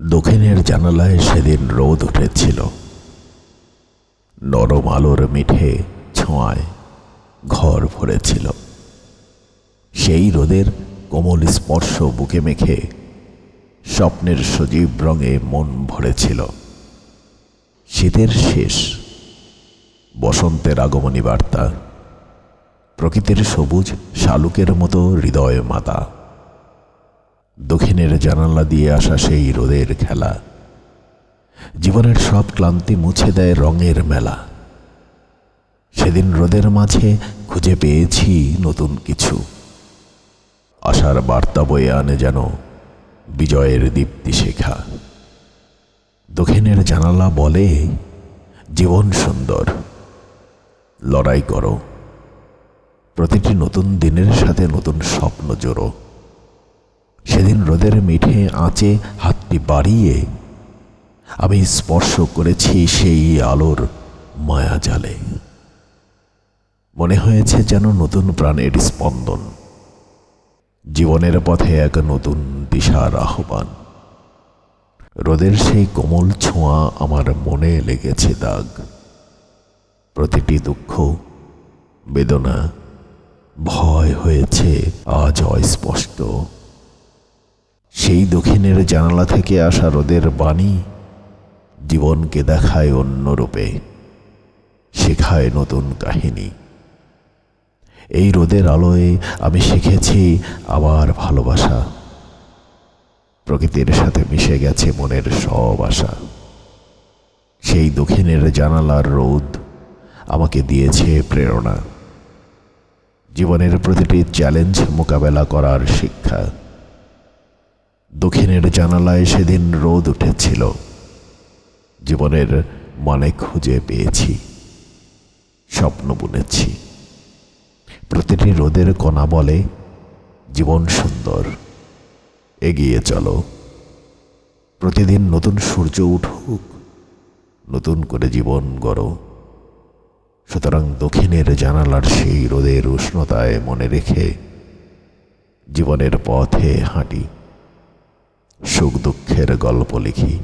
দক্ষিণের জানালায় সেদিন রোদ উঠেছিল। নরম আলোর মিঠে ছোঁয়ায় ঘর ভরেছিল। সেই রোদের কোমল স্পর্শ বুকে মেখে স্বপ্নের সজীব রঙে মন ভরেছিল। শীতের শেষ, বসন্তের আগমনী বার্তা, প্রকৃতির সবুজ শালুকের মতো হৃদয় মাতা। দক্ষিণের জানালা দিয়ে আসা সেই রোদের খেলা। জীবনের সব ক্লান্তি মুছে দেয় রঙের মেলা। সেদিন রোদের মাঝে খুঁজে পেয়েছি নতুন কিছু। আশার বার্তা বয়ে আনে যেন বিজয়ের দীপ্তি শেখা। দক্ষিণের জানালা বলে, জীবন সুন্দর। লড়াই করো। প্রতিটি নতুন দিনের সাথে নতুন স্বপ্ন জোড়ো সেদিন রোদের মিঠে আঁচে হাতটি বাড়িয়ে আমি স্পর্শ করেছি সেই আলোর মায়া জালে মনে হয়েছে যেন নতুন প্রাণের স্পন্দন। জীবনের পথে এক নতুন দিশার আহ্বান। রোদের সেই কোমল ছোঁয়া আমার মনে লেগেছে দাগ। প্রতিটি দুঃখ, বেদনা, ভয় হয়েছে আজ অস্পষ্ট। সেই দক্ষিণের জানালা থেকে আসা রোদের বাণী জীবনকে দেখায় অন্য রূপে, শেখায় নতুন কাহিনী। এই রোদের আলোয় আমি শিখেছি আবার ভালোবাসা। প্রকৃতির সাথে মিশে গেছে মনের সব আশা। সেই দক্ষিণের জানালার রোদ আমাকে দিয়েছে প্রেরণা। জীবনের প্রতিটি চ্যালেঞ্জ মোকাবেলা করার শিক্ষা। দক্ষিণের জানালায় সেদিন রোদ উঠেছিল। জীবনের মানে খুঁজে পেয়েছি, স্বপ্ন বুনেছি। প্রতিটি রোদের কণা বলে, জীবন সুন্দর, এগিয়ে চলো। প্রতিদিন নতুন সূর্য উঠুক, নতুন করে জীবন গড়ো। সুতরাং দক্ষিণের জানালার সেই রোদের উষ্ণতায় মনে রেখে জীবনের পথে হাঁটি। সুখ দুঃখের গল্প লিখি।